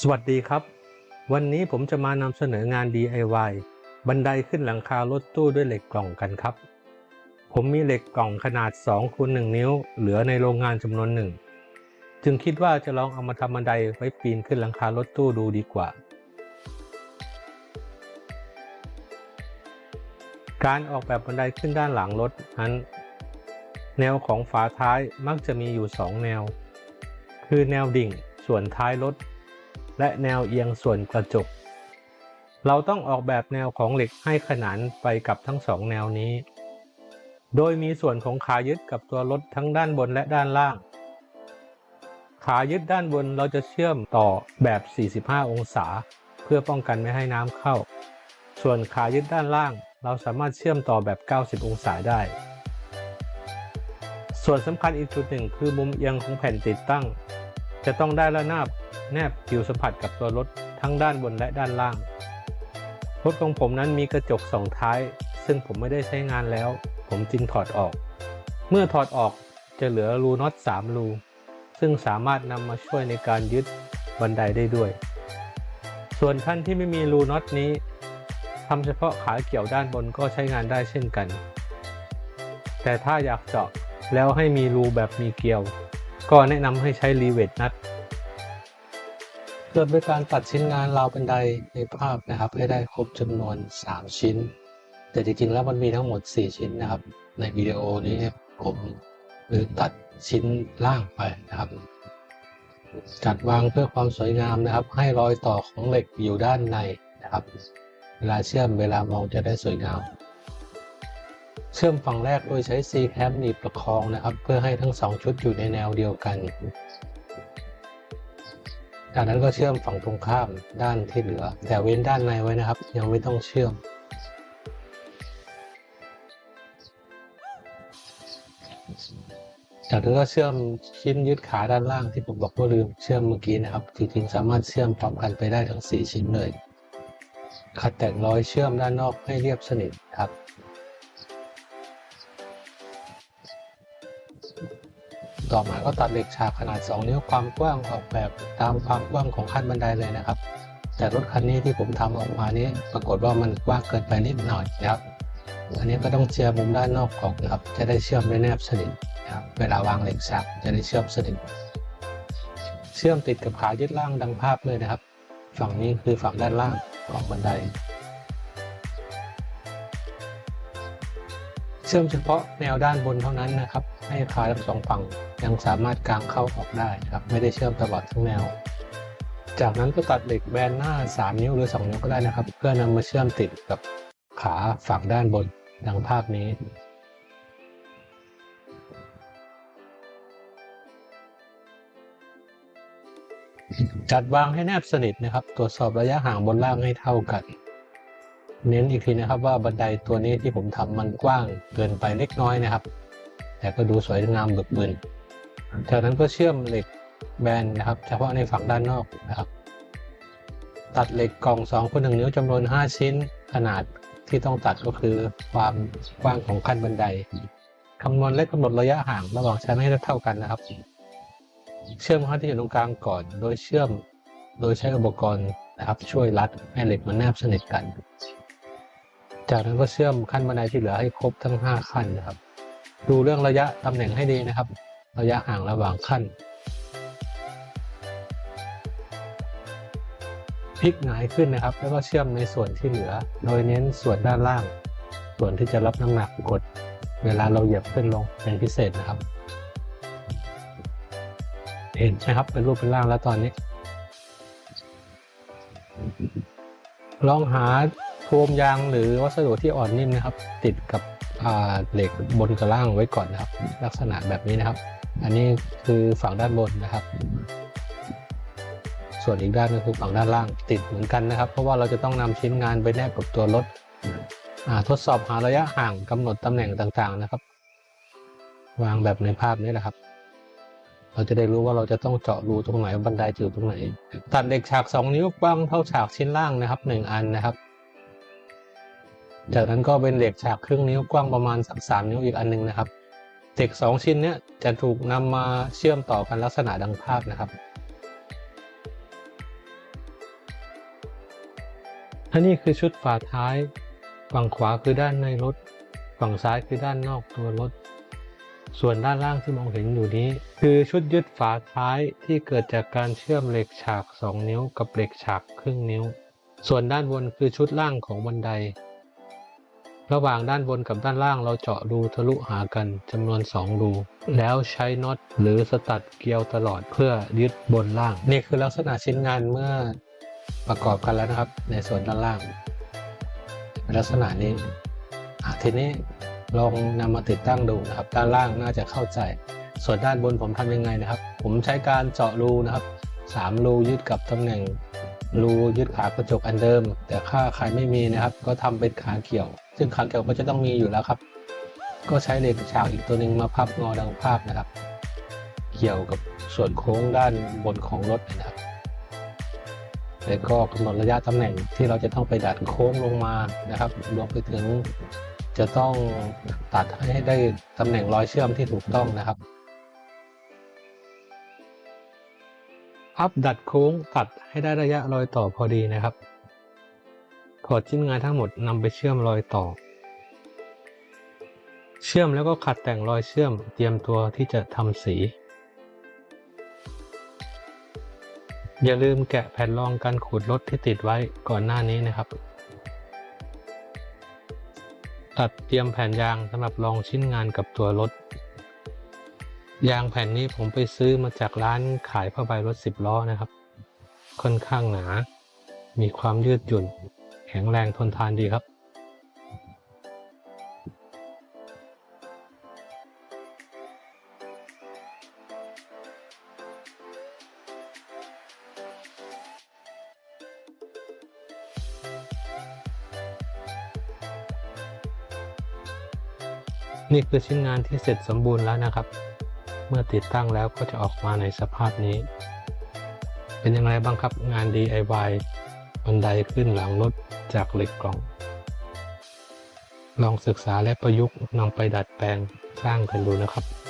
สวัสดีครับ วันนี้ผมจะมานำเสนองาน DIY บันไดขึ้นหลังคารถตู้ด้วยเหล็กกล่องกันครับ ผมมีเหล็กกล่องขนาด2คูณ1นิ้ว เหลือในโรงงานจำนวนหนึ่ง จึงคิดว่าจะลองเอามาทำบันไดไว้ปีนขึ้นหลังคารถตู้ดูดีกว่า การออกแบบบันไดขึ้นด้านหลังรถนั้น แนวของฝาท้ายมักจะมีอยู่ 2 แนว คือแนวดิ่งส่วนท้ายรถ และแนวเอียงส่วนกระจก เราต้องออกแบบแนวของเหล็กให้ขนานไปกับทั้งสองแนวนี้ โดยมีส่วนของขายึดกับตัวรถทั้งด้านบนและด้านล่าง ขายึดด้านบนเราจะเชื่อมต่อแบบ 45 องศา เพื่อป้องกันไม่ให้น้ำเข้า ส่วนขายึดด้านล่าง เราสามารถเชื่อมต่อแบบ 90 องศาได้ ส่วนสำคัญอีกจุดหนึ่งคือมุมเอียงของแผ่นติดตั้ง จะต้องได้ระนาบ แนบผิวสัมผัสกับตัวรถทั้งด้านบนและด้านล่าง รถของผมนั้นมีกระจกสองท้าย ซึ่งผมไม่ได้ใช้งานแล้ว ผมจึงถอดออก เมื่อถอดออกจะเหลือรูน็อต3รูซึ่งสามารถนำมาช่วยในการยึดบันไดได้ด้วย ส่วนท่านที่ไม่มีรูน็อตนี้ทำเฉพาะขาเกี่ยวด้านบนก็ใช้งานได้เช่นกัน แต่ถ้าอยากเจาะแล้วให้มีรูแบบมีเกลียว ก็แนะนำให้ใช้รีเวทนัท เกิดด้วยการตัดชิ้นงานราวบันไดในภาพนะครับ ให้ได้ครบจำนวน 3 ชิ้น แต่จริงๆแล้วมันมีทั้งหมด 4 ชิ้นนะครับ ในวิดีโอนี้ผมหรือตัดชิ้นล่างไปนะครับ จัดวางเพื่อความสวยงามนะครับ ให้รอยต่อของเหล็กอยู่ด้านในนะครับ เวลาเชื่อมเวลามองจะได้สวยงามเชื่อมฝั่งแรกโดยใช้ C cam หนีบประคองนะครับ เพื่อให้ทั้งสองชุดอยู่ในแนวเดียวกัน จากนั้นก็เชื่อมฝั่งตรงข้ามด้านที่เหลือ แต่เว้นด้านในไว้นะครับ ยังไม่ต้องเชื่อม จากนั้นก็เชื่อมชิ้นยึดขาด้านล่างที่ผมบอกว่าลืมเชื่อมเมื่อกี้นะครับ จริงๆสามารถเชื่อมพร้อมกันไปได้ทั้ง 4 ชิ้นเลยขัดแต่งรอยเชื่อมด้านนอกให้เรียบสนิทครับ ต่อมาก็ตัดเหล็กฉากขนาด 2 นิ้วความกว้างออกแบบตามความกว้างของขั้นบันไดเลยนะครับ แต่รถคันนี้ที่ผมทำออกมานี้ปรากฏว่ามันกว้างเกินไปนิดหน่อยนะครับ อันนี้ก็ต้องเจียรมุมด้านนอกออกนะครับ จะได้เชื่อมได้แนบสนิทนะครับเวลาวางเหล็กฉากจะได้เชื่อมสนิทเชื่อมติดกับขายึดล่างดังภาพเลยนะครับ ฝั่งนี้คือฝั่งด้านล่างของบันได เชื่อมเฉพาะแนวด้านบนเท่านั้นนะครับ ให้ขาทั้งสองฝั่ง ยังสามารถกางเข้าออกได้ครับไม่ได้เชื่อมตลอดทั้งแนว จากนั้นก็ตัดเหล็กแบนหน้า 3 นิ้วหรือ 2 นิ้วก็ได้นะครับ เพื่อนำมาเชื่อมติดกับขาฝั่งด้านบนดังภาพนี้จัดวางให้แนบสนิทนะครับ ตรวจสอบระยะห่างบนล่างให้เท่ากัน เน้นอีกทีนะครับว่าบันไดตัวนี้ที่ผมทำมันกว้างเกินไปเล็กน้อยนะครับ แต่ก็ดูสวยงามบึกบึน จากนั้นก็เชื่อมเหล็กแบนนะครับ เฉพาะในฝั่งด้านนอกนะครับ ตัดเหล็กกล่อง2คูณ1นิ้วจำนวน 5 ชิ้นขนาดที่ต้องตัดก็คือความกว้างของขั้นบันไดคำนวณและกำหนดระยะห่างระหว่างชั้นให้เท่ากันนะครับ เชื่อมขั้นที่อยู่ตรงกลางก่อน โดยเชื่อมโดยใช้อุปกรณ์นะครับ ช่วยรัดให้เหล็กมันแนบสนิทกัน จากนั้นก็เชื่อมขั้นบันไดที่เหลือให้ครบทั้ง 5 ขั้นนะครับ ดูเรื่องระยะตำแหน่งให้ดีนะครับ ระยะห่างระหว่างขั้นพลิกหงายขึ้นนะครับ แล้วก็เชื่อมในส่วนที่เหลือ โดยเน้นส่วนด้านล่าง ส่วนที่จะรับน้ำหนักกด เวลาเราเหยียบขึ้นลงเป็นพิเศษนะครับ เห็นไหมครับเป็นรูปเป็นร่างแล้วตอนนี้ ลองหาโคมยางหรือวัสดุที่อ่อนนิ่มนะครับ ติดกับ เหล็กบนกับล่างไว้ก่อนนะครับ ลักษณะแบบนี้นะครับ อันนี้คือฝั่งด้านบนนะครับ ส่วนอีกด้านก็คือฝั่งด้านล่างติดเหมือนกันนะครับ เพราะว่าเราจะต้องนำชิ้นงานไปแนบกับตัวรถทดสอบหาระยะห่างกำหนดตำแหน่งต่างๆนะครับ วางแบบในภาพนี้แหละครับ เราจะได้รู้ว่าเราจะต้องเจาะรูตรงไหนบันไดจะอยู่ตรงไหน ตัดเหล็กฉาก 2 นิ้วกว้างเท่าฉากชิ้นล่างนะครับ 1 อันนะครับ จากนั้นก็เป็นเหล็กฉากครึ่งนิ้วกว้างประมาณสักสามนิ้วอีกอันหนึงนะครับเหล็กสองชิ้นเนี้ยจะถูกนำมาเชื่อมต่อกันลักษณะดังภาพนะครับและนี่คือชุดฝาท้าย ฝั่งขวาคือด้านในรถ ฝั่งซ้ายคือด้านนอกตัวรถ ส่วนด้านล่างที่มองเห็นอยู่นี้ คือชุดยึดฝาท้ายที่เกิดจากการเชื่อมเหล็กฉาก 2 นิ้วกับเหล็กฉากครึ่งนิ้ว ส่วนด้านบนคือชุดล่างของบันได ระหว่างด้านบนกับด้านล่างเราเจาะรูทะลุหากันจำนวน 2 รู แล้วใช้น็อตหรือสตัดเกลียวตลอดเพื่อยึดบนล่าง นี่คือลักษณะชิ้นงานเมื่อประกอบกันแล้วนะครับ ในส่วนด้านล่างเป็นลักษณะนี้ทีนี้ลองนำมาติดตั้งดูนะครับ ด้านล่างน่าจะเข้าใจ ส่วนด้านบนผมทำยังไงนะครับ ผมใช้การเจาะรูนะครับสามรูยึดกับตำแหน่ง รูยึดขากระจกอันเดิม แต่ถ้าใครไม่มีนะครับ ก็ทำเป็นขาเกี่ยว ซึ่งขาเกี่ยวก็จะต้องมีอยู่แล้วครับ ก็ใช้เหล็กฉากอีกตัวหนึ่งมาพับงอดังภาพนะครับ เกี่ยวกับส่วนโค้งด้านบนของรถนะครับแล้วก็กำหนดระยะตำแหน่งที่เราจะต้องไปดัดโค้งลงมานะครับรวมไปถึงจะต้องตัดให้ได้ตำแหน่งรอยเชื่อมที่ถูกต้องนะครับ พับดัดโค้งตัดให้ได้ระยะรอยต่อพอดีนะครับ ถอดชิ้นงานทั้งหมดนำไปเชื่อมรอยต่อ เชื่อมแล้วก็ขัดแต่งรอยเชื่อมเตรียมตัวที่จะทำสี อย่าลืมแกะแผ่นรองการขูดรถที่ติดไว้ก่อนหน้านี้นะครับ ตัดเตรียมแผ่นยางสำหรับรองชิ้นงานกับตัวรถ ยางแผ่นนี้ผมไปซื้อมาจากร้านขายผ้าใบรถสิบล้อนะครับ ค่อนข้างหนา มีความยืดหยุ่น แข็งแรงทนทานดีครับ นี่คือชิ้นงานที่เสร็จสมบูรณ์แล้วนะครับ เมื่อติดตั้งแล้วก็จะออกมาในสภาพนี้ เป็นยังไงบ้างครับงาน DIY บันไดขึ้นหลังรถจากเหล็กกล่อง ลองศึกษาและประยุกต์นำไปดัดแปลงสร้างกันดูนะครับ